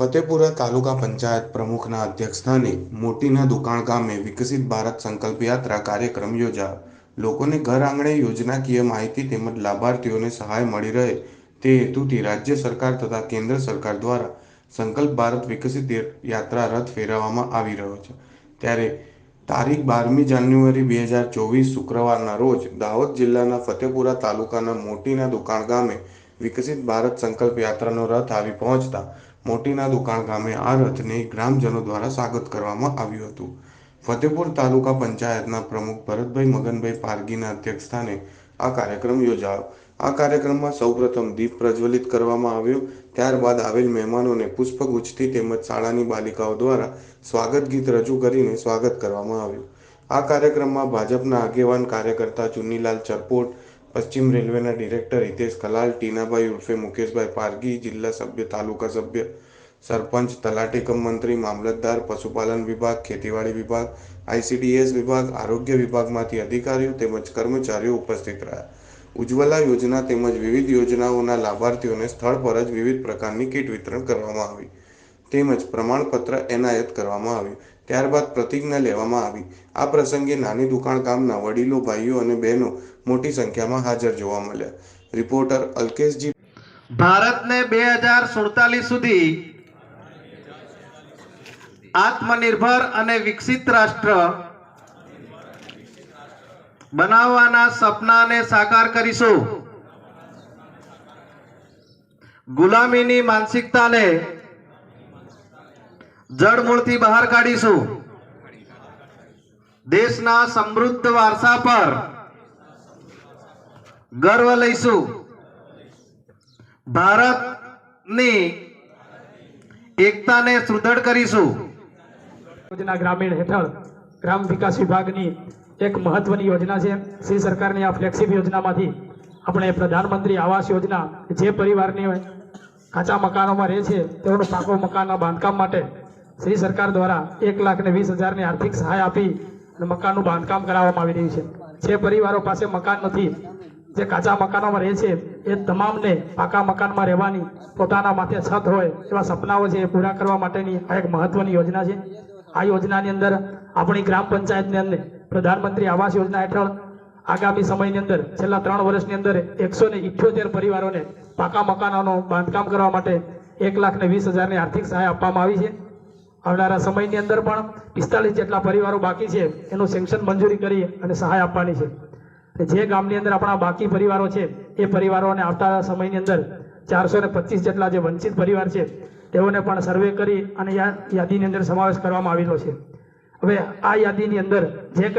ફતેપુરા તાલુકા પંચાયત પ્રમુખના અધ્યક્ષસ્થાને મોટીના દુકાણ ગામે વિકસિત ભારત સંકલ્પ યાત્રા કાર્યક્રમ યોજા લોકોને ઘર આંગણે યોજનાકીય માહિતી તેમજ લાભાર્થીઓને સહાય મળી રહે તે હેતુથી રાજ્ય સરકાર તથા કેન્દ્ર સરકાર દ્વારા સંકલ્પ ભારત વિકસિત યાત્રા રથ ફેરવવામાં આવી રહ્યો છે. ત્યારે તારીખ બારમી જાન્યુઆરી બે હજાર ચોવીસ શુક્રવારના રોજ દાહોદ જિલ્લાના ફતેપુરા તાલુકાના મોટીના દુકાણ ગામે વિકસિત ભારત સંકલ્પ યાત્રાનો રથ આવી પહોંચતા મોટીના દુકાણ ગામે આ રથને ગ્રામજનો દ્વારા સ્વાગત કરવામાં આવ્યું હતું. ફતેપુર તાલુકા પંચાયતના પ્રમુખ ભરતભાઈ મગનભાઈ પારગીના અધ્યક્ષસ્થાને આ કાર્યક્રમ યોજાયો. આ કાર્યક્રમમાં સૌપ્રથમ દીપ પ્રજ્વલિત કરવામાં આવ્યો. ત્યારબાદ આવેલ મહેમાનોને પુષ્પગુચ્છથી તેમજ શાળાની બાલિકાઓ દ્વારા સ્વાગત ગીત રજૂ કરીને સ્વાગત કરવામાં આવ્યું. આ કાર્યક્રમમાં ભાજપના આગેવાન કાર્યકર્તા ચુન્નીલાલ ચરપોટ પશ્ચિમ રેલવેના ડિરેક્ટર હિતેશ કલાલ, ટીનાભાઈ ઉર્ફે મુકેશભાઈ પારગી જિલ્લા સભ્ય, તાલુકા સભ્ય, સરપંચ, તલાટી કમ મંત્રી, મામલતદાર, પશુપાલન વિભાગ, ખેતીવાડી વિભાગ, આઈસીડીએસ વિભાગ, આરોગ્ય વિભાગમાંથી અધિકારીઓ તેમજ કર્મચારીઓ ઉપસ્થિત રહ્યા. ઉજ્જવલા યોજના તેમજ વિવિધ યોજનાઓના લાભાર્થીઓને સ્થળ પર જ વિવિધ પ્રકારની કીટ વિતરણ કરવામાં આવી. તેમજ પ્રમાણપત્ર એનાયત કરવામાં આવ્યું. ત્યારબાદ પ્રતિજ્ઞા લેવામાં આવી. આ પ્રસંગે નાની દુકાણ ગામના વડીલો, ભાઈઓ અને બહેનો મોટી સંખ્યામાં હાજર જોવા મળ્યા. રિપોર્ટર અલ્કેશજી ભારતને બે હજાર સુડતાલીસ સુધી આત્મનિર્ભર અને વિકસિત રાષ્ટ્ર બનાવવાના સપનાને સાકાર કરીશું. ગુલામીની માનસિકતાને જડમૂળથી બહાર કાઢીશું. દેશના સમૃદ્ધ વારસા પર ગર્વ લઈશું. ભારતની એકતાને સુદૃઢ કરીશું. યોજના ગ્રામીણ હેઠળ ગ્રામ વિકાસ વિભાગની એક મહત્વની યોજના છે. શ્રી સરકારની આ ફ્લેક્સિબ યોજનામાંથી આપણે પ્રધાનમંત્રી આવાસ યોજના જે પરિવારની કાચા મકાનોમાં રહે છે, તેઓનું પાકો મકાનના બાંધકામ માટે શ્રી સરકાર દ્વારા એક લાખ ને વીસ હજારની આર્થિક સહાય આપી અને મકાનનું બાંધકામ કરાવવામાં આવી રહ્યું છે. જે પરિવારો પાસે મકાન નથી, જે કાચા મકાનોમાં રહે છે, એ તમામને પાકા મકાનમાં રહેવાની પોતાના માથે છત હોય એવા સપનાઓ છે એ પૂરા કરવા માટેની આ એક મહત્વની યોજના છે. આ યોજનાની અંદર આપણી ગ્રામ પંચાયતની અંદર પ્રધાનમંત્રી આવાસ યોજના હેઠળ આગામી સમયની અંદર છેલ્લા ત્રણ વર્ષની અંદર એકસો ને ઇઠ્યોતેર પરિવારોને પાકા મકાનોનું બાંધકામ કરવા માટે એક લાખ ને વીસ હજારની આર્થિક સહાય આપવામાં આવી છે. આવનારા સમયની અંદર પણ પિસ્તાલીસ જેટલા પરિવારો બાકી છે, એનું સેન્કશન મંજૂરી કરી અને સહાય આપવાની છે. જે ગામની અંદર આપણા બાકી પરિવારો છે, એ પરિવારોને આવતા સમયની અંદર ચારસો ને પચીસ જેટલા જે વંચિત પરિવાર છે, તેઓને પણ સર્વે કરી અને યાદીની અંદર સમાવેશ કરવામાં આવેલો છે. હવે આ યાદીની અંદર જે